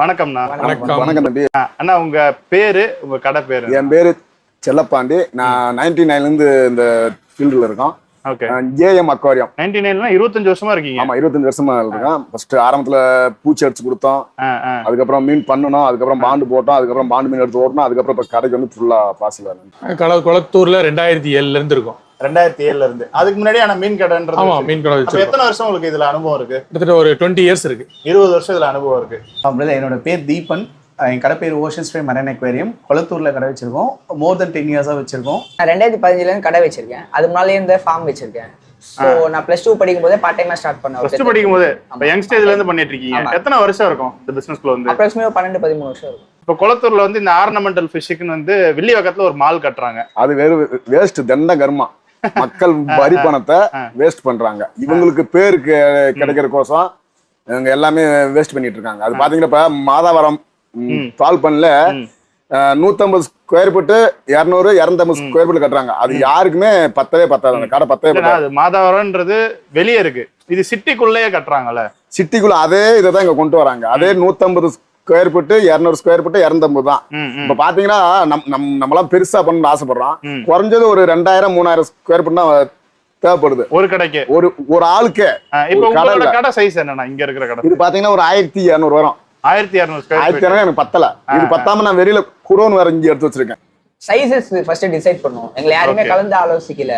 வணக்கம்ண்ணா வணக்கம். வணக்கம் தம்பி. அண்ணா உங்க பேரு உங்க கடை பேரு? என் பேரு செல்லப்பாண்டி. நான் நைன்டி நைன்ல இருந்து இந்த ஃபீல்டுல இருக்கோம். ஓகே. ஜேஎம் அக்வாரியம் நைன்டி நைன்ல இருபத்தஞ்சு வருஷமா இருக்கீங்க? ஆமா இருபத்தஞ்சு வருஷமா இருக்கோம். ஃபர்ஸ்ட் ஆரம்பத்துல பூச்சி அடிச்சு கொடுத்தோம். அதுக்கப்புறம் மீன் பண்ணணும் அதுக்கப்புறம் பாண்டு போட்டோம் அதுக்கப்புறம் பாண்டு மீன் எடுத்து ஓட்டணும் அதுக்கப்புறம் இப்ப கடைக்கு வந்து ஃபுல்லா பாசில் கள குளத்தூர்ல ரெண்டாயிரத்தி ஏழுல இருந்து இருக்கும். ரெண்டாயிரத்தி ஏழுல இருந்து. அதுக்கு முன்னாடி ஆனா மீன் கடைன்றது ஆமா. மீன் கடை வச்சிருக்கோம். எத்தனை வருஷம் உங்களுக்கு இதுல அனுபவம் இருக்கு? கிட்டத்தட்ட ஒரு டுவெண்ட்டி இயர்ஸ் இருக்கு. இருபது வருஷம் இதுல அனுபவம் இருக்கு. பிரதர் என்னோட பேர் தீபன். என் கடை பேர் ஓஷன் ஸ்ப்ரே மரைன் அக்வேரியம் கொளத்தூர்ல கடை வச்சிருக்கோம். மோர் தென் டென் இயர்ஸாக வச்சிருக்கோம். நான் ரெண்டாயிரத்தி பதினஞ்சுலேருந்து கடை வச்சிருக்கேன். அது முன்னாலே இருந்த ஃபார்ம் வச்சிருக்கேன். ஸோ நான் ப்ளஸ் டூ படிக்கும் போதே பார்ட் டைமாக ஸ்டார்ட் பண்ணேன் ஃபர்ஸ்ட் படிக்கும் போது இப்ப யங் ஸ்டேஜ்ல இருந்து பண்ணிட்டு இருக்கீங்க. எத்தனை வருஷம் இருக்கும் இந்த பிசினஸ்க்குள்ள வந்து? அப்ராக்சிமேட் பன்னெண்டு பதிமூணு வருஷம் இருக்கும். இப்ப குளத்தூர்ல வந்து இந்த ஆர்னமெண்டல் ஃபிஷ்ஷுக்குன்னு வந்து வில்லிவாக்கத்துல ஒரு மால் கட்டுறாங்க. அது வெறும் வேஸ்ட் தண்ட கர்மா. மக்கள் வரி பணத்தை வேஸ்ட் பண்றாங்க. இவங்களுக்கு பேரு கெ- கிடைக்கிற கோசம் இவங்க எல்லாமே வேஸ்ட் பண்ணிட்டு இருக்காங்க. அது பாத்தீங்கன்னா இப்ப மாதாவரம் பால் பண்ணல நூத்தம்பது ஸ்கொயர் ஃபீட்டு இரநூறு இரநூத்தம்பது ஸ்கொயர் ஃபீட் கட்டுறாங்க. அது யாருக்குமே பத்தவே பத்தாது. அந்த கடை பத்தவே பத்தாது. மாதாவரம்ன்றது வெளியே இருக்கு. இது சிட்டிக்குள்ளேயே கட்டுறாங்கல்ல. சிட்டிக்குள்ள அதே இதை தான் இங்க கொண்டு வராங்க. அதே நூத்தம்பது ஸ்கொயர் ஃபீட்டு இரநூறு ஸ்கொயர் ஃபீட்டு இரநூத்தம்பது தான். இப்ப பாத்தீங்கன்னா நம் நம் நம்மளாம் பெருசா பண்ணணும்னு ஆசைப்படுறோம். குறைஞ்சது ஒரு ரெண்டாயிரம் மூணாயிரம் ஸ்கொயர் ஃபீட் தான் தேவைப்படுது. ஒரு கடைக்கு? ஒரு ஒரு ஆளுக்கே. இப்ப. கடை சைஸ் என்னண்ணா? இங்க இருக்கிற கடை. இது பாத்தீங்கன்னா ஒரு ஆயிரத்தி இரநூறு வரும். ஆயிரத்தி இரநூறு ஆயிரத்தி இரநூறு எனக்கு பத்தல. இது பத்தாம நான் வெளியில குடோன் வேற இங்க எடுத்து வச்சிருக்கேன். சைஸஸ் ஃபர்ஸ்ட் டிசைட் பண்ணுவோம். எங்களை யாருமே. கலந்து ஆலோசிக்கல.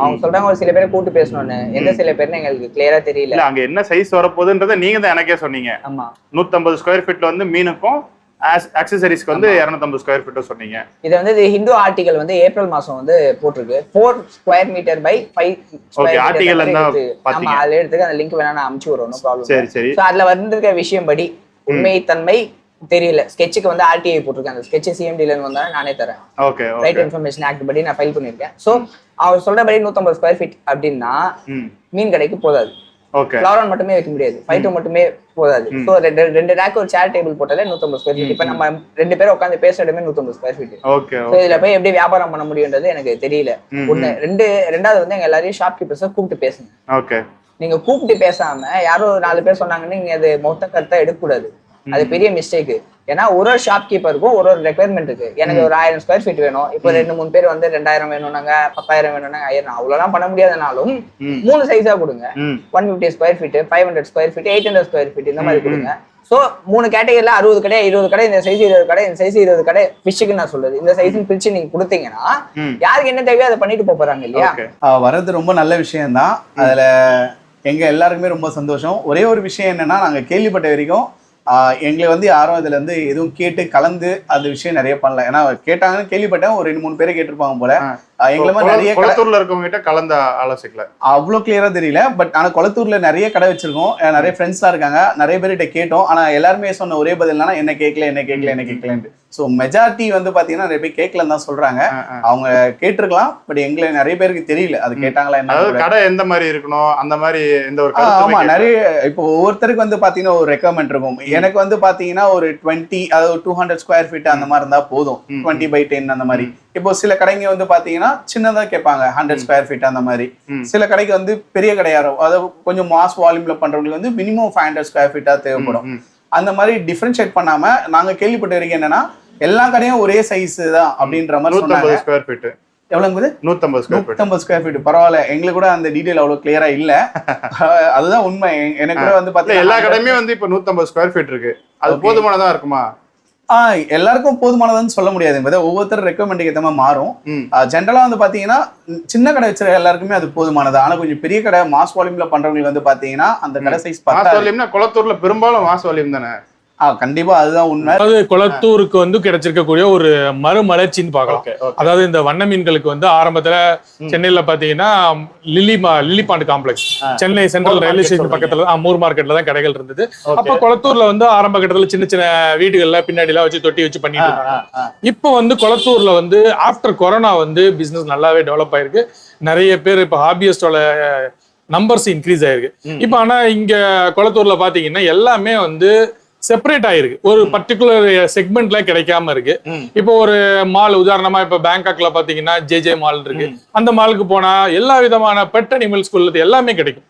அவங்க சொல்றாங்க ஒரு சில பேரை கூட்டு பேசணும்னு. எந்த சில பேர்னு எங்களுக்கு கிளியரா தெரியல. அங்க என்ன சைஸ் வரப்போகுதுன்றத நீங்க தான் எனக்கே சொன்னீங்க. ஆமா. நூத்தம்பது ஸ்கொயர் ஃபீட்ல வந்து மீனுக்கும் அக்சசரிஸ்க்கு வந்து இரநூத்தம்பது ஸ்கொயர் ஃபீட்டும் சொன்னீங்க. இது வந்து ஹிந்து ஆர்டிகல் வந்து ஏப்ரல் மாசம் வந்து போட்டிருக்கு. Four square meter by five இருந்தா ஆமா பாத்தீங்க. அதுல எடுத்துக்க அந்த லிங்க் வேணா நான் அமுச்சு விடுறோம் ப்ராப்ளம் சரி சரி. அதுல வந்திருக்க விஷயம் படி உண்மைத்தன்மை தெரியல. ஸ்கெட்சுக்கு வந்து ஆர்டிஐ போட்டிருக்கேன் அந்த ஸ்கெட்ச் சிஎம்டில இருந்து வந்தா நானே தரேன். ஓகே ரைட் இன்ஃபர்மேஷன் ஆக்ட் படி நான் ஃபைல் பண்ணிருக்கேன் ஸோ அவர் சொல்றபடி நூத்தம்பது ஸ்கொயர் ஃபீட் அப்படின்னா மீன் கடைக்கு போதாது. ஓகே ஃப்ளவரான் மட்டுமே வைக்க முடியாது. ஃபைட்டோ மட்டுமே போதாது. ஸோ ரெண்டு ரெண்டு ரேக் ஒரு சேர் டேபிள் போட்டாலே நூத்தம்பது ஸ்கொயர் ஃபீட் இப்போ நம்ம ரெண்டு பேரும் உட்காந்து பேசுற இடமே நூத்தம்பது ஸ்கொயர் ஃபீட் ஓகே ஸோ இதுல போய் எப்படி வியாபாரம் பண்ண முடியுன்றது எனக்கு தெரியல. ஒண்ணு ரெண்டு ரெண்டாவது வந்து எங்க எல்லாரையும் ஷாப் கீப்பர்ஸை கூப்பிட்டு பேசுங்க. ஓகே நீங்க கூப்பிட்டு பேசாம யாரோ ஒரு நாலு பேர் சொன்னாங்கன்னு நீங்க அது மொத்த கருத்தா எடுக்கக்கூடாது. அது பெரிய மிஸ்டேக் ஏன்னா ஒரு ஒரு ஷாப் கீப்பருக்கும் ஒரு ஒரு ரெக்குயர்மெண்ட் இருக்கு. எனக்கு ஒரு ஆயிரம் ஸ்கொயர் ஃபீட் வேணும். இப்போ ரெண்டு மூணு பேர் வந்து ரெண்டாயிரம் வேணும்னாங்க பத்தாயிரம் வேணும்னாங்க ஆயிரம் அவ்வளோலாம் பண்ண முடியாதனாலும். மூணு சைஸா கொடுங்க. One fifty square feet five hundred square feet eight hundred square feet இந்த மாதிரி கொடுங்க. ஸோ மூணு கேட்டகரியில் அறுபது கடை இருபது கடை இந்த சைஸ் இருபது கடை இந்த சைஸ் இருபது கடை ஃபிஷ்ஷுக்கு நான் சொல்றது. இந்த சைஸ் பிரிச்சு நீங்க கொடுத்தீங்கன்னா. யாருக்கு என்ன தேவையோ அதை பண்ணிட்டு போறாங்க இல்லையா? வர்றது ரொம்ப நல்ல விஷயம்தான். அதுல எங்க எல்லாருக்குமே ரொம்ப சந்தோஷம். ஒரே ஒரு விஷயம் என்னன்னா நாங்க கேள்விப்பட்ட வரைக்கும் எங்களை வந்து யாரும் இதுல இருந்து எதுவும் கேட்டு கலந்து அந்த விஷயம் நிறைய பண்ணல. ஏன்னா கேட்டாங்கன்னு கேள்விப்பட்டேன். ஒரு ரெண்டு மூணு பேரை கேட்டிருப்பாங்க போல. எங்களை மாதிரி நிறைய குளத்தூர்ல இருக்கவங்க கிட்ட கலந்த ஆலோசிக்கல. அவ்வளோ கிளியரா தெரியல. பட் ஆனா கொளத்தூர்ல நிறைய கடை வச்சிருக்கோம். நிறைய ஃப்ரெண்ட்ஸ்லாம் இருக்காங்க. நிறைய பேர்கிட்ட கேட்டோம். ஆனா எல்லாருமே சொன்ன ஒரே பதில் என்னன்னா என்ன கேட்கல என்ன கேட்கல என்ன கேட்கலன்ட்டு ஸோ மெஜாரிட்டி வந்து பாத்தீங்கன்னா நிறைய பேர் கேட்கலன்னு தான் சொல்றாங்க. அவங்க கேட்டிருக்கலாம். பட் எங்களை நிறைய பேருக்கு தெரியல. அது கேட்டாங்களா என்ன கடை. எந்த மாதிரி இருக்கணும்? அந்த மாதிரி எந்த ஒரு ஆமா. நிறைய இப்போ ஒவ்வொருத்தருக்கு வந்து பாத்தீங்கன்னா ஒரு ரெக்கமெண்ட் இருக்கும். எனக்கு வந்து பாத்தீங்கன்னா ஒரு டுவெண்ட்டி அதாவது டூ ஹண்ட்ரட் ஸ்கொயர் ஃபீட் அந்த மாதிரி இருந்தா போதும். டுவெண்ட்டி பை டென் அந்த மாதிரி. இப்போ சில கடைங்க வந்து பாத்தீங்கன்னா சின்னதா கேட்பாங்க ஹண்ட்ரட் ஸ்கொயர் ஃபீட் அந்த மாதிரி. சில கடைக்கு வந்து பெரிய கடையா இருக்கும். அதாவது கொஞ்சம் மாஸ் வால்யூம்ல பண்றவங்களுக்கு வந்து மினிமம் ஃபைவ் ஹண்ட்ரட் ஸ்கொயர் ஃபீட்டா தேவைப்படும். அந்த மாதிரி டிஃபரன்ஷியேட் பண்ணாம நாங்க கேள்விப்பட்ட வரைக்கும் என்னன்னா எல்லா கடையும் ஒரே சைஸ் தான் அப்படின்ற மாதிரி சொன்னாங்க. எவ்வளவு நூத்தம்பது ஸ்கொயர் ஃபீட் நூத்தம்பது ஸ்கொயர் ஃபீட் பரவாயில்ல. எங்களுக்கு கூட அந்த டீடைல் அவ்வளவு கிளியரா இல்ல. அதுதான் உண்மை. எனக்கு கூட வந்து இல்ல பாத்தீங்கன்னா எல்லா கடையுமே வந்து இப்ப நூத்தம்பது ஸ்கொயர் ஃபீட் இருக்கு. அது. போதுமானதா இருக்குமா? ஆ, எல்லாருக்கும் போதுமானதுன்னு சொல்ல முடியாது. ஒவ்வொருத்தர் ரெக்கமெண்ட் ஏற்ற மாதிரி மாறும். ஜென்ரலா வந்து பாத்தீங்கன்னா சின்ன கடை வச்சிருக்க எல்லாருக்குமே அது போதுமானது. ஆனா கொஞ்சம் பெரிய கடை மாஸ் வால்யூம்ல பண்றவங்களுக்கு வந்து பாத்தீங்கன்னா அந்த கடை சைஸ் வால்யூம்னா குளத்தூர்ல பெரும்பாலும் மாச வால்யூம் தானே? கண்டிப்பா அதுதான் உண்மை. அதாவது குளத்தூருக்கு வந்து கிடைச்சிருக்கக்கூடிய ஒரு மறுமலர்ச்சின்னு பார்க்கலாம். அதாவது இந்த வண்ண மீன்களுக்கு வந்து ஆரம்பத்துல சென்னையில பாத்தீங்கன்னா லிலி மா- lily pond complex. Chennai central railway station. பக்கத்துல மூர் மார்க்கெட்ல தான் கடைகள் இருந்தது. அப்ப குளத்தூர்ல வந்து ஆரம்ப கட்டத்துல சின்ன சின்ன வீடுகள்ல பின்னாடி எல்லாம் வச்சு தொட்டி வச்சு பண்ணிட்டு இருந்தாங்க. இப்போ வந்து குளத்தூர்ல வந்து ஆஃப்டர் கொரோனா வந்து பிசினஸ் நல்லாவே டெவலப் ஆயிருக்கு. நிறைய பேர் இப்போ ஹாபியஸ்டோட நம்பர்ஸ் இன்க்ரீஸ் ஆயிருக்கு. இப்போ ஆனா இங்க குளத்தூர்ல பாத்தீங்கன்னா எல்லாமே வந்து செப்பரேட் ஆயிருக்கு. ஒரு பர்டிகுலர் செக்மெண்ட்ல கிடைக்காம இருக்கு. இப்போ ஒரு மால் உதாரணமா இப்ப பேங்காக்ல பாத்தீங்கன்னா ஜே ஜே மால் இருக்கு. அந்த மாலுக்கு போனா எல்லா விதமான பெட் அனிமல்ஸ் உள்ளது எல்லாமே கிடைக்கும்.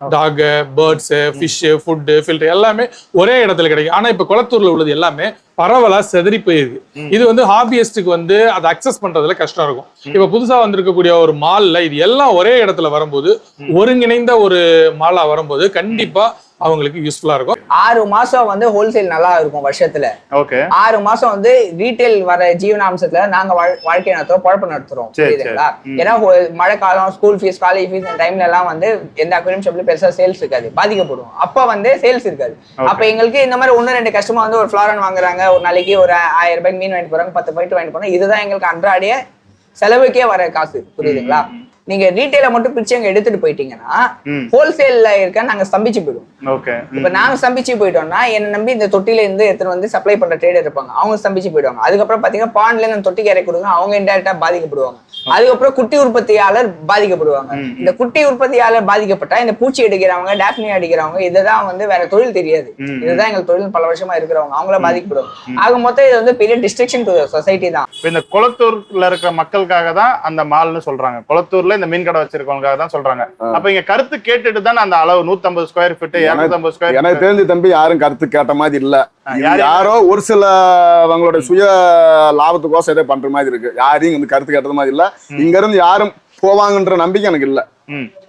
Dog birds fish food filter எல்லாமே ஒரே இடத்துல கிடைக்கும். ஆனா இப்ப குளத்தூர்ல உள்ளது எல்லாமே பரவலா செதறி போயிருக்கு. இது வந்து ஹாபியஸ்டுக்கு வந்து அதை அக்சஸ் பண்றதுல கஷ்டம் இருக்கும். இப்ப புதுசா வந்திருக்கக்கூடிய ஒரு மால்ல இது எல்லாம் ஒரே இடத்துல வரும்போது ஒருங்கிணைந்த ஒரு மாலா வரும்போது கண்டிப்பா அவங்களுக்கு யூஸ்ஃபுல்லா இருக்கும். ஆறு மாசம் வந்து ஹோல்சேல் நல்லா இருக்கும் வருஷத்துல. ஓகே ஆறு மாசம் வந்து ரீட்டைல் வர ஜீவனாம்சத்துல நாங்க வாழ்- வாழ்க்கை நடத்துறோம் குழப்பம் நடத்துறோம். புரியுதுங்களா. ஏன்னா மழை காலம் ஸ்கூல் ஃபீஸ் காலேஜ் ஃபீஸ் அந்த டைம்ல எல்லாம் வந்து எந்த அக்வேரியம் ஷாப்லயும் பெருசா சேல்ஸ் இருக்காது. பாதிக்கப்படும். அப்ப வந்து சேல்ஸ் இருக்காது. அப்ப எங்களுக்கு இந்த மாதிரி ஒண்ணு ரெண்டு கஸ்டமர் வந்து ஒரு ஃபிளாரன் வாங்குறாங்க ஒரு நாளைக்கு ஒரு ஆயிரம் ரூபாய்க்கு மீன் வாங்கிட்டு போறாங்க பத்து பாயிண்ட் வாங்கிட்டு போறாங்க. இதுதான் எங்களுக்கு அன்றாடைய செலவுக்கே வர காசு. புரியுதுங்களா? நீங்க ரீட்டைல மட்டும் பிரிச்சு அங்க எடுத்துட்டு போயிட்டீங்கன்னா. ஹோல்சேல்ல இருக்க நாங்க ஸ்தம்பிச்சு போயிடுவோம். இப்ப நாங்க ஸ்தம்பிச்சு போயிட்டோம்னா என்ன நம்பி இந்த தொட்டில இருந்து எடுத்துட்டு வந்து சப்ளை பண்ற ட்ரேடர் இருப்பாங்க. அவங்க ஸ்தம்பிச்சு போயிடுவாங்க. அதுக்கப்புறம் பாத்தீங்கன்னா பாண்ட்ல இருந்து தொட்டிக்கு இறக்கி கொடுங்க. அவங்க இன்டெரக்டா பாதிக்கப்படுவாங்க. அதுக்கப்புறம் குட்டி உற்பத்தியாளர் பாதிக்கப்படுவாங்க. இந்த குட்டி உற்பத்தியாளர் பாதிக்கப்பட்டா இந்த பூச்சி எடுக்கிறவங்க டேஃப்னி அடிக்கிறவங்க இதுதான் வந்து வேற தொழில் தெரியாது. இதுதான் எங்க தொழில் பல வருஷமா இருக்கிறவங்க. அவங்கள பாதிக்கப்படுவாங்க. ஆக மொத்தம் இது வந்து பெரிய டிஸ்ட்ரக்ஷன் டு சொசைட்டி தான். இந்த குளத்தூர்ல இருக்கிற மக்களுக்காக தான் அந்த மால்னு சொல்றாங்க. குளத்தூர்ல இந்த மீன் கடை வச்சிருக்கவங்களுக்காக தான் சொல்றாங்க. அப்ப இங்க கருத்து கேட்டுட்டு தான் அந்த அளவு 150 ஸ்கொயர் ஃபீட் 250 ஸ்கொயர் எனக்கு தெரிஞ்சு தம்பி யாரும் கருத்து கேட்ட மாதிரி இல்ல. யாரு- ஒரு சில அவங்களோட சுய லாபத்துக்கோசம் ஏதோ பண்ற மாதிரி இருக்கு. யாரையும் வந்து கருத்து கேட்டது மாதிரி இல்ல. இங்க இருந்து யாரும் போவாங்கன்ற நம்பிக்கை எனக்கு இல்ல.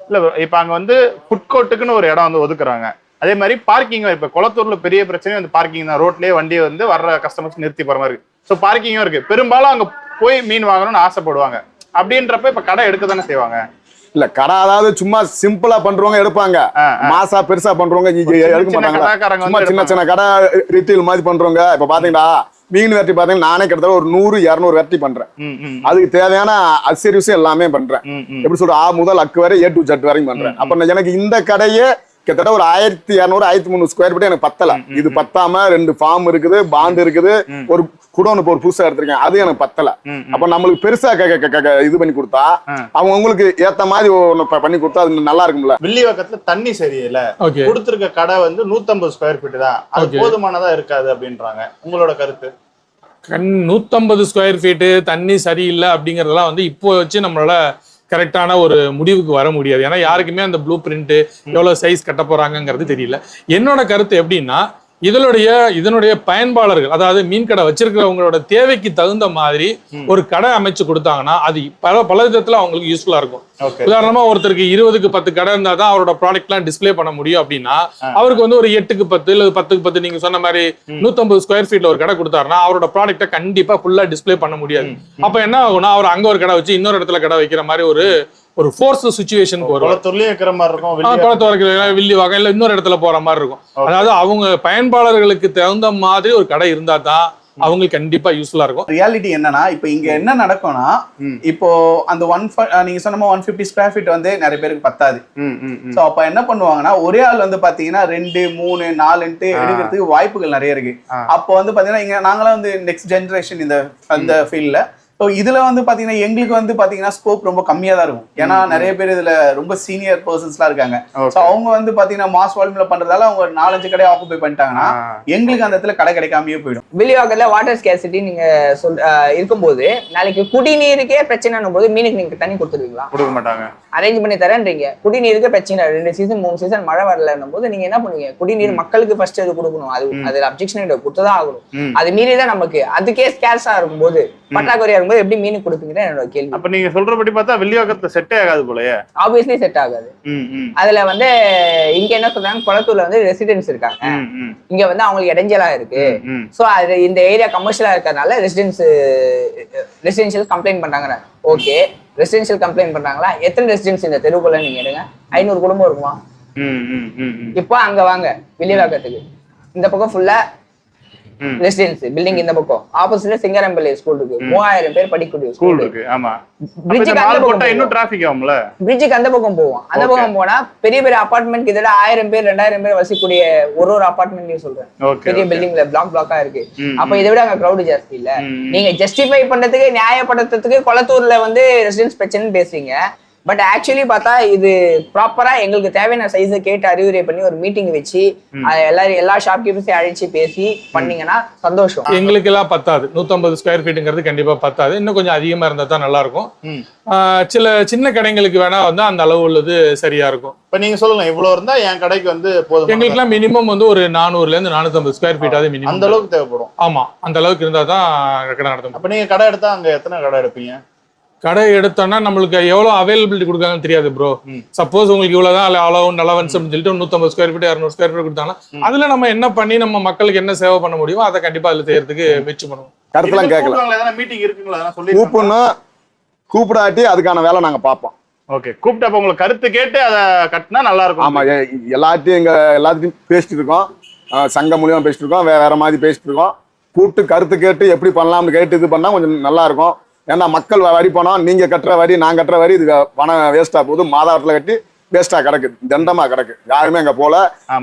இல்ல இப்ப அங்க வந்து ஃபுட் கோர்ட்டுக்குன்னு ஒரு இடம் வந்து ஒதுக்குறாங்க. அதே மாதிரி பார்க்கிங் இப்ப குளத்தூர்ல பெரிய பிரச்சனை வந்து பார்க்கிங் தான். ரோட்லயே வண்டியை வந்து வர்ற கஸ்டமர்ஸ் நிறுத்தி போற மாதிரி இருக்கு. ஸோ பார்க்கிங்கும் இருக்கு. பெரும்பாலும் அங்க போய் மீன் வாங்கணும்னு ஆசைப்படுவாங்க. அப்படின்றப்ப இப்ப கடை எடுக்க தானே செய்வாங்க? இல்ல கடை அதாவது சும்மா சிம்பிளா பண்றவங்க எடுப்பாங்க. மாசா பெருசா பண்றவங்க எடுக்க மாட்டாங்க. சும்மா சின்ன. சின்ன கடை ரிட்டீல் மாதிரி பண்றவங்க. இப்ப பாத்தீங்களா மீன் வெட்டி பாத்தீங்கன்னா நானே கிட்டத்தட்ட ஒரு நூறு இருநூறு வெட்டி பண்றேன். அதுக்கு தேவையான அசரிஸும் எல்லாமே பண்றேன். எப்படி சொல்ற ஆ முதல் அக்கு வரை ஏ டு ஜட் வரையும் பண்றேன். அப்ப எனக்கு இந்த கடையே கிட்டத்தட்ட ஒரு ஆயிரத்தி இரநூறு ஆயிரத்தி முந்நூறு ஸ்கொயர் ஃபீட் எனக்கு பத்தல. இது பத்தாம ரெண்டு ஃபார்ம் இருக்குது பாண்ட் இருக்குது. ஒரு குடோன் இப்போ ஒரு புதுசா எடுத்திருக்கேன். அது எனக்கு பத்தல. அப்ப நம்மளுக்கு பெருசா இது பண்ணி கொடுத்தா. அவங்க உங்களுக்கு ஏத்த மாதிரி பண்ணி கொடுத்தா அது நல்லா இருக்கும்ல. வில்லிவாக்கத்துல தண்ணி சரியில்லை. கொடுத்திருக்க கடை வந்து 150 ஸ்கொயர் ஃபீட் தான். அது. போதுமானதா இருக்காது அப்படின்றாங்க. உங்களோட கருத்து? கண் நூத்தம்பது ஸ்கொயர் ஃபீட்டு தண்ணி சரியில்லை அப்படிங்கறதெல்லாம் வந்து இப்போ வச்சு நம்மளால கரெக்டான ஒரு முடிவுக்கு வர முடியாது. ஏன்னா யாருக்குமே அந்த ப்ளூ பிரிண்ட் எவ்வளவு சைஸ் கட்ட போறாங்கங்கிறது தெரியல. என்னோட கருத்து எப்படின்னா இதனுடைய இதனுடைய பயன்பாளர்கள் அதாவது மீன் கடை வச்சிருக்கிறவங்களோட தேவைக்கு தகுந்த மாதிரி ஒரு கடை அமைச்சு கொடுத்தாங்கன்னா அது பல பல விதத்துல அவங்களுக்கு யூஸ்ஃபுல்லா இருக்கும். உதாரணமா ஒருத்தருக்கு இருபதுக்கு பத்து கடை இருந்தா தான் அவரோட ப்ராடக்ட்லாம் டிஸ்ப்ளே பண்ண முடியும் அப்படின்னா அவருக்கு வந்து ஒரு எட்டுக்கு பத்து இல்ல பத்துக்கு பத்து நீங்க சொன்ன மாதிரி நூத்தம்பது ஸ்கொயர் ஃபீட்ல ஒரு கடை கொடுத்தாருன்னா அவரோட ப்ராடக்ட்டை கண்டிப்பா ஃபுல்லா டிஸ்ப்ளே பண்ண முடியாது. அப்ப என்ன ஆகும்னா அவர் அங்க ஒரு கடை வச்சு இன்னொரு இடத்துல கடை வைக்கிற மாதிரி ஒரு ஒரு ஃபோர்ஸ் சுச்சுவேஷனுக்கு வருவார் குளத்தூர்லயும் இருக்கிற மாதிரி இருக்கும் ஆ, வில்லிவாக்கம் குளத்து வரைக்கும் வில்லி வகை இல்ல இன்னொரு இடத்துல போற மாதிரி இருக்கும். அதாவது அவங்க பயன்பாளர்களுக்கு தகுந்த மாதிரி ஒரு கடை இருந்தா தான் அவங்களுக்கு கண்டிப்பா யூஸ்ஃபுல்லா இருக்கும். ரியாலிட்டி என்னன்னா இப்போ இங்க என்ன நடக்கும்னா. இப்போ அந்த ஒன் நீங்க சொன்ன ஒன் ஃபிஃப்டி ஸ்கொயர் ஃபீட் வந்து நிறைய பேருக்கு பத்தாது. ஸோ அப்ப என்ன பண்ணுவாங்கன்னா ஒரே ஆள் வந்து பாத்தீங்கன்னா ரெண்டு மூணு நாலுன்ட்டு எடுக்கிறதுக்கு வாய்ப்புகள் நிறைய இருக்கு. அப்போ வந்து பாத்தீங்கன்னா இங்க நாங்களாம் வந்து நெக்ஸ்ட் ஜென்ரேஷன் இந்த அந்த ஃபீல்ட்ல ஸோ இதுல வந்து பாத்தீங்கன்னா எங்களுக்கு வந்து பாத்தீங்கன்னா ஸ்கோப் ரொம்ப கம்மியா தான் இருக்கும். ஏன்னா நிறைய பேர் இதுல ரொம்ப சீனியர் பர்சன்ஸ்லாம் இருக்காங்க. ஸோ அவங்க வந்து பாத்தீங்கன்னா மாஸ் வால்யூம்ல பண்றதால அவங்க நாலஞ்சு கடையை ஆக்குபை பண்ணிட்டாங்கன்னா. எங்களுக்கு அந்த இடத்துல கடை கிடைக்காமயே போயிடும். வெளிவாக்கத்துல வாட்டர் ஸ்கேசிட்டி நீங்க சொல் ஆஹ் இருக்கும்போது நாளைக்கு குடிநீருக்கே பிரச்சனைன்னும் போது மீனுக்கு நீங்க தண்ணி கொடுத்துருவீங்களா? கொடுக்க மாட்டாங்க. அரேஞ்ச் பண்ணி தரேன்றீங்க. குடிநீருக்கு பிரச்சனை ரெண்டு சீசன் மூணு சீசன் மழை வரலன்னும் போது நீங்க என்ன பண்ணுவீங்க? குடிநீர் மக்களுக்கு ஃபர்ஸ்ட் அது கொடுக்கணும். அது அதுல அப்ஜெக்ஷன் கொடுத்துதான் ஆகணும். அது மீறி தான் நமக்கு. அதுக்கே ஸ்கேர்ஸா இருக்கும்போது பற்றாக்குறையா இருக்கும்போது எப்படி மீன் கொடுப்பீங்கன்னு என்னோட கேள்வி. அப்ப நீங்க சொல்றபடி பார்த்தா வில்லிவாக்கத்துல செட்டே ஆகாது போலயே. ஆப்வியஸ்லி செட் ஆகாது. அதுல வந்து இங்க என்ன சொல்றாங்க? குளத்தூர்ல வந்து ரெசிடென்ட்ஸ் இருக்காங்க. இங்க வந்து அவங்களுக்கு இடைஞ்சலா இருக்கு. சோ அது இந்த ஏரியா கமர்ஷியலா இருக்கறனால ரெசிடென்ஸ் ரெசிடென்ஷியல் கம்ப்ளைண்ட் பண்றாங்க ஓகே ரெசிடென்ஷியல் கம்ப்ளைண்ட் பண்றாங்களா? எத்தனை ரெசிடென்ஸ் இந்த தெருவுக்குள்ள நீங்க எடுங்க? ஐநூறு குடும்பம் இருக்குமா. இப்போ அங்க வாங்க வில்லிவாக்கத்துக்கு இந்த பக்கம் ஃபுல்லா ம். ரெசிடென்ஸ் பில்டிங் இந்த பக்கம். ஆப்போசிட்ல சிங்கரம்பள்ளி ஸ்கூல் இருக்கு. மூவாயிரம் பேர் படிக்கக்கூடிய ஸ்கூல் இருக்கு ஆமா. பிரிட்ஜுக்கு அந்த பக்கம் இன்னும் டிராபிக் ஆகும்ல? பிரிட்ஜுக்கு அந்த பக்கம் போவோம். அந்த. பக்கம் போனா பெரிய பெரிய அபார்ட்மெண்ட் கிட்ட ஆயிரம் பேர் ரெண்டாயிரம் பேர் வசிக்கக்கூடிய ஒரு ஒரு அபார்ட்மெண்ட்லயும் சொல்றேன். பெரிய பில்டிங்ல பிளாக் பிளாக்கா இருக்கு. அப்ப இதை விட அங்க கிரௌட் ஜாஸ்தி இல்ல. நீங்க ஜஸ்டிஃபை பண்றதுக்கு நியாயப்படுத்துறதுக்கு கொளத்தூர்ல வந்து ரெசிடென்ஸ் பிரச்சனைன்னு பேசுறீங்க. பட் ஆக்சுவலி பார்த்தா இது ப்ராப்பரா எங்களுக்கு தேவையான சைஸை கேட்டு அறிவுரை பண்ணி ஒரு மீட்டிங் வச்சு எல்லாரும் எல்லா ஷாப்கீப்பர்ஸையும் அழைச்சு பேசி பண்ணீங்கன்னா சந்தோஷம். எங்களுக்கு எல்லாம் பத்தாது. 150 ஸ்கொயர் ஃபீட்டுங்கிறது கண்டிப்பா பத்தாது. இன்னும் கொஞ்சம் அதிகமா இருந்தா தான் நல்லா இருக்கும் சில சின்ன கடைங்களுக்கு வேணா வந்து அந்த அளவு உள்ளது சரியா இருக்கும். இப்ப நீங்க சொல்லுங்க இவ்வளவு இருந்தா என் கடைக்கு வந்து போதும்? எங்களுக்குலாம் மினிமம் வந்து ஒரு நானூறுல இருந்து 450 ஸ்கொயர் ஃபீட்டாவது அந்த மினிமம் அளவுக்கு தேவைப்படும். ஆமா அந்த அளவுக்கு இருந்தா தான் கடை நடத்த முடியும் அப்ப நீங்க கடை எடுத்தா அங்க எத்தனை கடை எடுப்பீங்க? கடை எடுத்தோம்னா நம்மளுக்கு எவ்வளவு அவைலபிலிட்டி கொடுக்காங்கன்னு தெரியாது ப்ரோ சப்போஸ் உங்களுக்கு இவ்வளவுதான் அளவு அலவன்ஸ் அப்படின்னு சொல்லிட்டு நூத்தம்பது ஸ்கொயர் ஃபீட் இரநூறு ஸ்கொயர் ஃபீட் கொடுத்தாங்கன்னா அதுல நம்ம என்ன பண்ணி நம்ம மக்களுக்கு என்ன சேவை பண்ண முடியுமோ அதை கண்டிப்பா அதுல செய்யறதுக்கு முயற்சி பண்ணுவோம். கருத்துலாம் கேட்கல. மீட்டிங் இருக்குங்களா? சொல்லி கூப்பிடணும் கூப்பிடாட்டி அதுக்கான வேலை நாங்க பார்ப்போம். ஓகே கூப்பிட்டு அப்ப உங்களுக்கு கருத்து கேட்டு அதை கட்டினா நல்லா இருக்கும். ஆமா எல்லாத்தையும் எங்க எல்லாத்தையும் பேசிட்டு இருக்கோம். சங்கம் மூலியமா பேசிட்டு இருக்கோம். வேற மாதிரி பேசிட்டு இருக்கோம். கூப்பிட்டு கருத்து கேட்டு எப்படி பண்ணலாம்னு கேட்டு இது பண்ணா கொஞ்சம் நல்லா இருக்கும். ஏன்னா மக்கள் வரி பணம் நீங்க கட்டுற வரி நான் கட்டுற வரி இது பணம் வேஸ்டா போகுது மாதாவரத்துல கட்டி வேஸ்டா கிடக்கு தண்டமா கிடக்கு. யாருமே அங்க போல.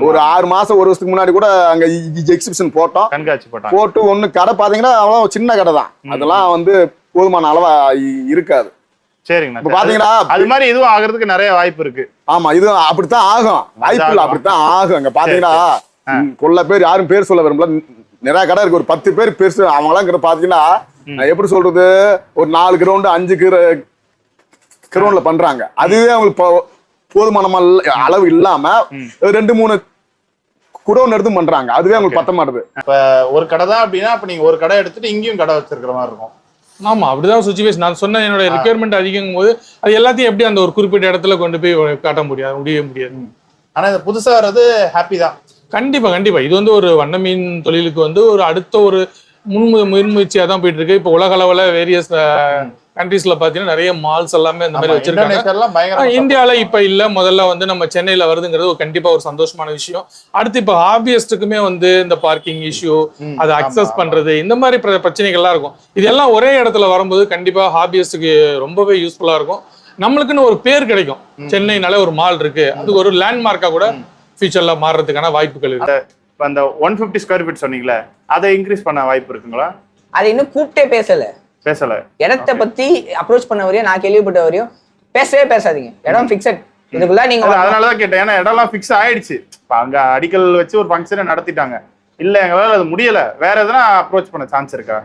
ஒரு ஆறு மாசம் ஒரு வருஷத்துக்கு முன்னாடி கூட அங்க எக்ஸிபிஷன் போட்டோம். கண்காட்சி போட்டாங்க. போட்டு ஒண்ணு கடை பாத்தீங்கன்னா அவ்வளோ சின்ன கடை தான். அதெல்லாம் வந்து போதுமான அளவா இருக்காது. இப்ப சரிங்கண்ணா பாத்தீங்கன்னா அது மாதிரி இதுவும் ஆகிறதுக்கு நிறைய வாய்ப்பு இருக்கு. ஆமா இது அப்படித்தான் ஆகும். வாய்ப்பு இல்ல. அப்படித்தான் ஆகும். இங்க பாத்தீங்கன்னா கொள்ள பேர் யாரும் பேர் சொல்ல விரும்பல. நிறைய கடை இருக்கு. ஒரு பத்து பேர் பேர் அவங்களாம் பாத்தீங்கன்னா எப்படி சொல்றது? ஒரு நாலு கிரவுண்டு அஞ்சு கிர கிரவுண்ட்ல பண்றாங்க. அதுவே அவங்களுக்கு போதுமான அளவு இல்லாம ரெண்டு மூணு குடோன் எடுத்து பண்றாங்க. அதுவே அவங்களுக்கு பத்த மாட்டுது இப்ப ஒரு கடை தான் அப்படின்னா அப்ப நீங்க ஒரு கடை எடுத்துட்டு இங்கேயும் கடை வச்சிருக்கிற மாதிரி இருக்கும். ஆமா அப்படிதான் சுச்சுவேஷன் நான் சொன்ன என்னோட ரெக்யர்மெண்ட் அதிகம் போது அது எல்லாத்தையும் எப்படி அந்த ஒரு குறிப்பிட்ட இடத்துல கொண்டு போய் காட்ட முடியாது முடியவே முடியாது. ஆனா இது புதுசா வர்றது ஹாப்பி தான். கண்டிப்பா கண்டிப்பா. இது வந்து ஒரு வண்ண மீன் தொழிலுக்கு வந்து ஒரு அடுத்த ஒரு முன்மு முன்முயற்சியா தான் போயிட்டு இருக்கு இப்போ உலக அளவுல வேரியஸ் கண்ட்ரீஸ்ல பாத்தீங்கன்னா நிறைய மால்ஸ் எல்லாமே இந்த மாதிரி வச்சிருக்காங்க. இந்தியால இப்ப இல்ல. முதல்ல வந்து நம்ம சென்னையில வருதுங்கிறது ஒரு கண்டிப்பா ஒரு சந்தோஷமான விஷயம். அடுத்து இப்ப ஹாபியஸ்டுக்குமே வந்து இந்த பார்க்கிங் இஷ்யூ அதை அக்சஸ் பண்றது இந்த மாதிரி பிர- பிரச்சனைகள்லாம் இருக்கும். இதெல்லாம் ஒரே இடத்துல வரும்போது கண்டிப்பா ஹாபியஸ்டுக்கு ரொம்பவே யூஸ்ஃபுல்லா இருக்கும். நம்மளுக்குன்னு ஒரு பேர் கிடைக்கும். சென்னைனால ஒரு மால் இருக்கு. அதுக்கு ஒரு லேண்ட்மார்க்கா கூட ஃபியூச்சர்ல மாறுறதுக்கான வாய்ப்புகள் இருக்கு. இப்ப அந்த ஒன் பிப்டி ஸ்கொயர் ஃபீட் சொன்னீங்களே அதை இன்க்ரீஸ் பண்ண வாய்ப்பு இருக்குங்களா? அதை இன்னும் கூப்பிட்டே பேசல. பேசல. இடத்த பத்தி அப்ரோச் பண்ண வரையும் நான் கேள்விப்பட்ட வரையும் பேசவே பேசாதீங்க. இடம் ஃபிக்ஸட் இதுக்குள்ள நீங்க அது அதனாலதான் கேட்டேன். ஏன்னா இடம்லாம் ஃபிக்ஸ் ஆயிடுச்சு. இப்ப அங்க அடிக்கல் வச்சு ஒரு ஃபங்க்ஷனை நடத்திட்டாங்க. இல்ல எங்களால அது முடியல. வேற எதனா அப்ரோச் பண்ண சான்ஸ் இருக்கா?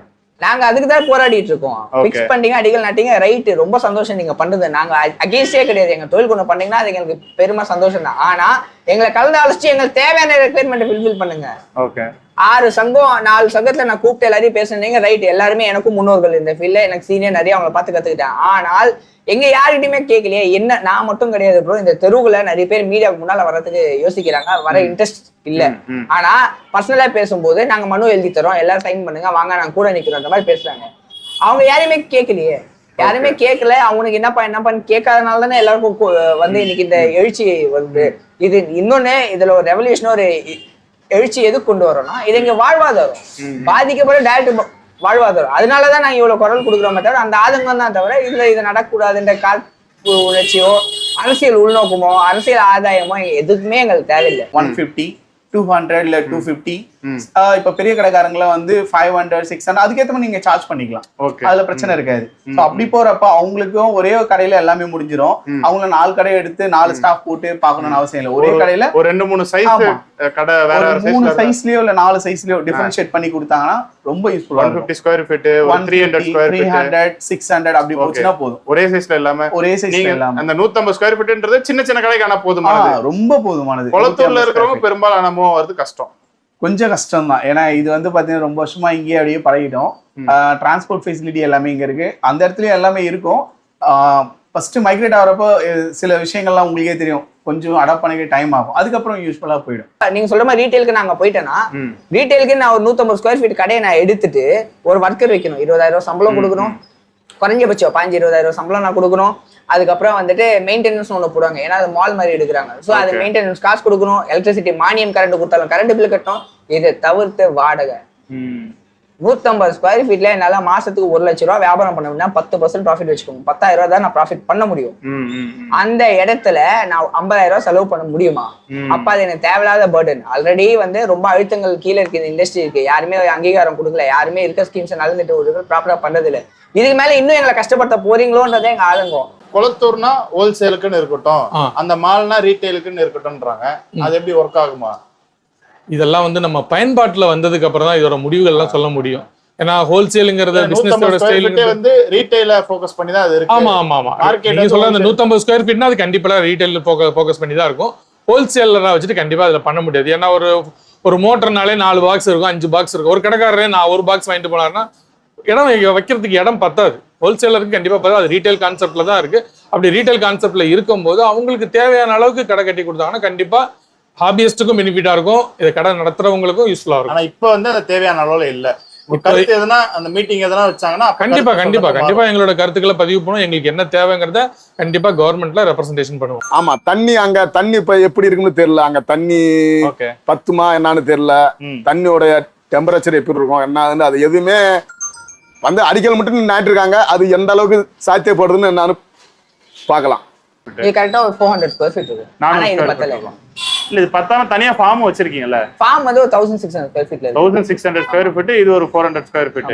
நாங்க அதுக்கு தான் போராடிட்டு இருக்கோம். ஃபிக்ஸ் பண்ணீங்க அடிக்கல் நாட்டிங்க ரைட் ரொம்ப சந்தோஷம் நீங்க பண்றது. நாங்க அகேன்ஸ்டே கிடையாது. எங்க தொழில் கொண்டு பண்ணீங்கன்னா அது எங்களுக்கு பெருமை சந்தோஷம் தான் ஆனா எங்களை கலந்து அழைச்சு எங்களுக்கு தேவையான ரெக்குயர்மெண்ட் ஃபில்ஃபில் பண்ணுங்க. ஓகே ஆறு சங்கம் நாலு சங்கத்துல நான் கூப்பிட்டு எல்லாரையும் பேசுனீங்க. ரைட் எல்லாருமே எனக்கும் முன்னோர்கள் இந்த ஃபீல்ட்ல எனக்கு சீனியர் நிறைய அவங்கள பார்த்து கத்துக்கிட்டேன். ஆனால் எங்க யாருக்கிட்டயுமே கேட்கலையே. என்ன நான் மட்டும் கிடையாது ப்ரோ இந்த தெருவுல நிறைய பேர் மீடியாவுக்கு முன்னால வர்றதுக்கு யோசிக்கிறாங்க. வர இன்ட்ரெஸ்ட் இல்ல. ஆனா பர்சனலா பேசும்போது நாங்க மனு எழுதி தரோம். எல்லாரும் சைன் பண்ணுங்க. வாங்க நாங்க கூட நிக்கிறோம். அந்த மாதிரி பேசுறாங்க. அவங்க யாரையுமே கேட்கலையே. யாருமே கேட்கல. அவனுக்கு என்னப்பா என்னப்பான்னு கேட்காதனால தானே எல்லாருக்கும் வந்து இன்னைக்கு இந்த எழுச்சி வருது. இது இன்னொன்னு இதுல ஒரு ரெவல்யூஷன் ஒரு எழுச்சி எது கொண்டு வரோம்னா இது எங்க வாழ்வாதாரம். பாதிக்கப்பட்ட டேரக்ட் வாழ்வாதாரம். அதனாலதான் நாங்க இவ்வளவு குரல் கொடுக்குறோமே தவிர அந்த ஆதங்கம் தான் தவிர இதுல இது நடக்கக்கூடாதுன்ற காழ்ப்பு உணர்ச்சியோ அரசியல் உள்நோக்கமோ அரசியல் ஆதாயமோ எதுக்குமே எங்களுக்கு தேவையில்லை. ஒன் ஃபிஃப்டி டூ ஹண்ட்ரட் இல்ல டூ ஃபிஃப்டி இப்ப பெரிய கடைக்காரங்கள வந்து ஃபைவ் ஹண்ட்ரட் சிக்ஸ் ஹண்ட்ரட் அதுக்கேற்ற மாதிரி நீங்க சார்ஜ் பண்ணிக்கலாம். அதுல பிரச்சனை இருக்காது. அப்படி போறப்ப அவங்களுக்கும் ஒரே கடையில எல்லாமே முடிஞ்சிரும். அவங்க நாலு கடையை எடுத்து நாலு ஸ்டாஃப் போட்டு பார்க்கணும்னு அவசியம் இல்லை. ஒரே கடையில ஒரு ரெண்டு மூணு சைஸ். கடை வேற மூணு சைஸ்ல சைஸ்லயோ இல்ல நாலு சைஸ்லயோ டிஃபரன்ஷியேட் பண்ணி கொடுத்தாங்கன்னா ரொம்ப யூஸ்ஃபுல்லா ஒன் இருக்கும் ஸ்கொயர் ஃபீட் ஒரு three hundred square three hundred six hundred அப்படி போச்சுன்னா போதும். ஒரே சைஸ்ல இல்லாம ஒரே சைஸ்ல இல்லாம. அந்த 150 ஸ்கொயர் ஃபீட்ன்றது சின்ன சின்ன கடைக்கான போதுமானது? ரொம்ப போதுமானது. குளத்தூர்ல 150 இருக்கிறவங்க பெரும்பாலும் அனுபவம் வருது கஷ்டம். கொஞ்சம் கஷ்டம் தான் ஏன்னா இது வந்து பாத்தீங்கன்னா ரொம்ப வருஷமா இங்கேயே அப்படியே பழகிட்டோம். டிரான்ஸ்போர்ட் ஃபெசிலிட்டி எல்லாமே இங்க இருக்கு. அந்த இடத்துலயும் எல்லாமே இருக்கும். ஃபர்ஸ்ட் மைக்ரேட் ஆகிறப்போ சில விஷயங்கள்லாம் உங்களுக்கே தெரியும். கொஞ்சம் அடாப்ட் பண்ணிக்க டைம் ஆகும். அதுக்கப்புறம் யூஸ்ஃபுல்லா போயிடும். நீங்க சொல்ற மாதிரி ரீட்டைலுக்கு நாங்க போயிட்டேன்னா ம். ரீட்டைலுக்கு நான் ஒரு நூத்தம்பது ஸ்கொயர் ஃபீட் கடையை நான் எடுத்துட்டு ஒரு ஒர்க்கர் வைக்கணும். இருபதாயிரம் ரூபாய் சம்பளம் கொடுக்கணும். குறைஞ்சபட்சம் பாஞ்சு இருபதாயிரம் சம்பளம் நான் கொடுக்கணும். அதுக்கப்புறம் வந்துட்டு மெயின்டெனன்ஸ் ஒன்று போடுவாங்க. ஏன்னா அது மால் மாதிரி எடுக்கிறாங்க. ஸோ அது. மெயின்டெனன்ஸ் காசு கொடுக்கணும். எலக்ட்ரிசிட்டி மானியம் கரண்ட் கொடுத்தாலும் கரண்ட் பில் கட்டணும். இதை தவிர்த்து வாடகை. நூத்தம்பது ஸ்கொயர் ஃபீட்ல என்னால மாசத்துக்கு ஒரு லட்ச ரூபா வியாபாரம் பண்ண முடியும் பத்து பர்சன்ட் ப்ராஃபிட் வச்சுக்கோங்க. பத்தாயிரம் ரூபாய் தான் நான் ப்ராஃபிட் பண்ண முடியும். அந்த இடத்துல நான் ஐம்பதாயிரம் ரூபாய் செலவு பண்ண முடியுமா? அப்ப அது எனக்கு தேவையில்லாத பேர்டன் ஆல்ரெடி வந்து ரொம்ப அழுத்தங்கள் கீழே இருக்கு இந்த இண்டஸ்ட்ரி இருக்கு யாருமே அங்கீகாரம் கொடுக்கல. யாருமே இருக்க ஸ்கீம்ஸ் நடந்துட்டு ஒரு ப்ராப்பரா பண்றது இல்ல இதுக்கு மேல இன்னும் எங்களை கஷ்டப்படுத்த போறீங்களோன்றதே எங்க ஆதங்கம் குளத்தூர்னா ஹோல்சேலுக்குன்னு இருக்கட்டும். அந்த மால்னா ரீட்டைலுக்குன்னு இருக்கட்டும்ன்றாங்க. அது எப்படி ஒர்க் ஆகுமா? இதெல்லாம் வந்து நம்ம பயன்பாட்டுல வந்ததுக்கு அப்புறம் தான் இதோட முடிவுகள்லாம் சொல்ல முடியும். ஏன்னா ஹோல்சேலுங்கிறத பிசினஸோட ஸ்டைல் வந்து ரீட்டைல ஃபோக்கஸ் பண்ணி தான் அது இருக்கு. ஆமா ஆமா ஆமா. நீங்க சொல்ற அந்த wholesale. நூத்தம்பது ஸ்கொயர் ஃபீட்னா அது கண்டிப்பா ரீட்டைல் ஃபோக்கஸ் பண்ணி தான் இருக்கும். ஹோல்சேலரா வச்சுட்டு கண்டிப்பா அதுல பண்ண முடியாது. ஏன்னா ஒரு ஒரு மோட்டர்னாலே நாலு பாக்ஸ் இருக்கும் அஞ்சு பாக்ஸ் இருக்கும். ஒரு கடைக்காரரே நான் ஒரு பாக்ஸ் வாங்கிட்டு போனாருன்னா இடம் வைக்க- வைக்கிறதுக்கு இடம் பத்தாது. ஹோல்சேலருக்கு கண்டிப்பா பத்தாது. அது ரீட்டைல் கான்செப்ட்ல தான் இருக்கு. அப்படி ரீட்டைல் கான்செப்ட்ல இருக்கும்போது அவங்களுக்கு தேவையான அளவுக்கு கடை கட்டி கொடுத்தாங்கன்னா கண்டிப்பா ஹாபியஸ்ட்டுக்கும் பெனிஃபிட்டா இருக்கும். இதை கடை நடத்துறவங்களுக்கும் யூஸ்ஃபுல்லா இருக்கும். ஆனா இப்ப வந்து அந்த தேவையான அளவுல இல்ல. கருத்து எதுனா அந்த மீட்டிங் எதனா வச்சாங்கன்னா கண்டிப்பா கண்டிப்பா கண்டிப்பா எங்களோட கருத்துக்களை பதிவு பண்ணுவோம். எங்களுக்கு என்ன தேவைங்கிறத கண்டிப்பா கவர்மெண்ட்ல ரெப்ரசன்டேஷன் பண்ணுவோம். ஆமா தண்ணி அங்க தண்ணி இப்ப எப்படி இருக்குன்னு தெரியல. அங்க தண்ணி. பத்துமா என்னன்னு தெரியல. தண்ணியோட டெம்பரேச்சர் எப்படி இருக்கும் என்னன்னு அது எதுவுமே வந்து அடிக்கல் மட்டும் நாட்டிருக்காங்க அது எந்த அளவுக்கு சாத்தியப்படுதுன்னு என்னன்னு பார்க்கலாம். இது கரெக்டா ஒரு ஃபோர் ஹண்ட்ரட் ஸ்கொயர் இல்ல இது பத்தாம தனியா ஃபார்ம் வச்சிருக்கீங்கல்ல? ஃபார்ம் வந்து ஒரு thousand six hundred square ஃபீட்ல thousand six hundred square feet இது ஒரு ஃபோர் ஹண்ட்ரட் ஸ்கொயர் ஃபீட்.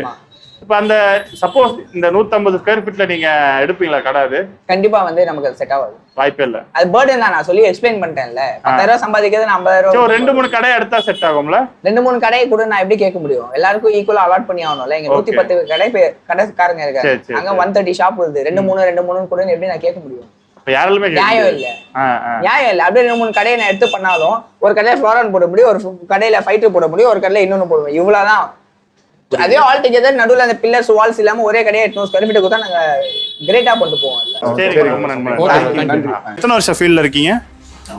இப்ப அந்த சப்போஸ் இந்த 150 ஸ்கொயர் ஃபீட்ல நீங்க எடுப்பீங்களா கடை அது? கண்டிப்பா வந்து நமக்கு அது செட் ஆகாது. வாய்ப்பே இல்ல. அது பேர்டன் தான் நான் சொல்லி எக்ஸ்பிளைன் பண்ணிட்டேன்ல. பத்தாயிரம் ரூபாய் சம்பாதிக்கிறது நான் ஐம்பதாயிரம் ரூபாய் ரெண்டு மூணு கடை எடுத்தா செட் ஆகும்ல? ரெண்டு மூணு கடையை கூட நான் எப்படி கேட்க முடியும்? எல்லாருக்கும் ஈக்குவலா அலாட் பண்ணி ஆகணும்ல. இங்க நூத்தி. பத்து கடை கடைக்காரங்க இருக்காங்க. அங்க. ஒன் தேர்ட்டி ஷாப் வருது. ரெண்டு மூணு ரெண்டு மூணு கூட எப்படி நான் கேட்க முடியும்? யாராலுமே நியாயம். இல்ல. நியாயம் இல்ல. அப்படியே ரெண்டு மூணு கடையை நான் எடுத்து பண்ணாலும் ஒரு கடையில ஃப்ளோரன் போட முடியும் ஒரு கடையில ஃபைட்டர் போட முடியும் ஒரு கடையில இன்னொன்னு போட முடியும். இவ்வளவுதான். அதே ஆல் டுகெதர் நடுவுல அந்த பில்லர்ஸ் வால்ஸ் இல்லாம ஒரே கடையை எட்நூறு ஸ்கொயர் ஃபீட் கொடுத்தா நாங்க கிரேட்டா கொண்டு போவோம். எத்தனை வருஷம் ஃபீல்ட்ல இருக்கீங்க?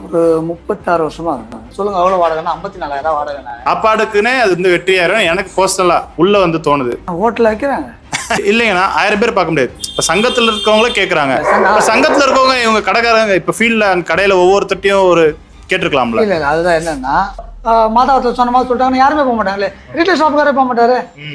ஒரு முப்பத்தாறு வருஷமா இருக்கும் சொல்லுங்க எவ்வளவு வாடகைன்னா ஐம்பத்தி நாலாயிரம் வாடகைண்ணா சாப்பாடுக்குன்னே அது வந்து வெற்றியாயிரும். எனக்கு பர்சனலா உள்ள வந்து தோணுது. ஹோட்டல் வைக்கிறாங்க இல்லைங்கண்ணா ஆயிரம் பேர் பார்க்க முடியாது. இப்ப சங்கத்துல இருக்கவங்களே கேக்குறாங்க. இப்ப சங்கத்துல இருக்கவங்க இவங்க கடைக்காரங்க இப்ப ஃபீல்ட்ல கடையில ஒவ்வொருத்தட்டையும் ஒரு கேட்டிருக்கலாம்ல. இல்ல இல்ல அதுதான் என்னன்னா மாதாவத்தில் சொன்ன மாதிரி சொல்லிட்டாங்கன்னா யாருமே போக மாட்டாங்களே. ரீட்டைல் ஷாப்புக்காரே போக மாட்டாரு.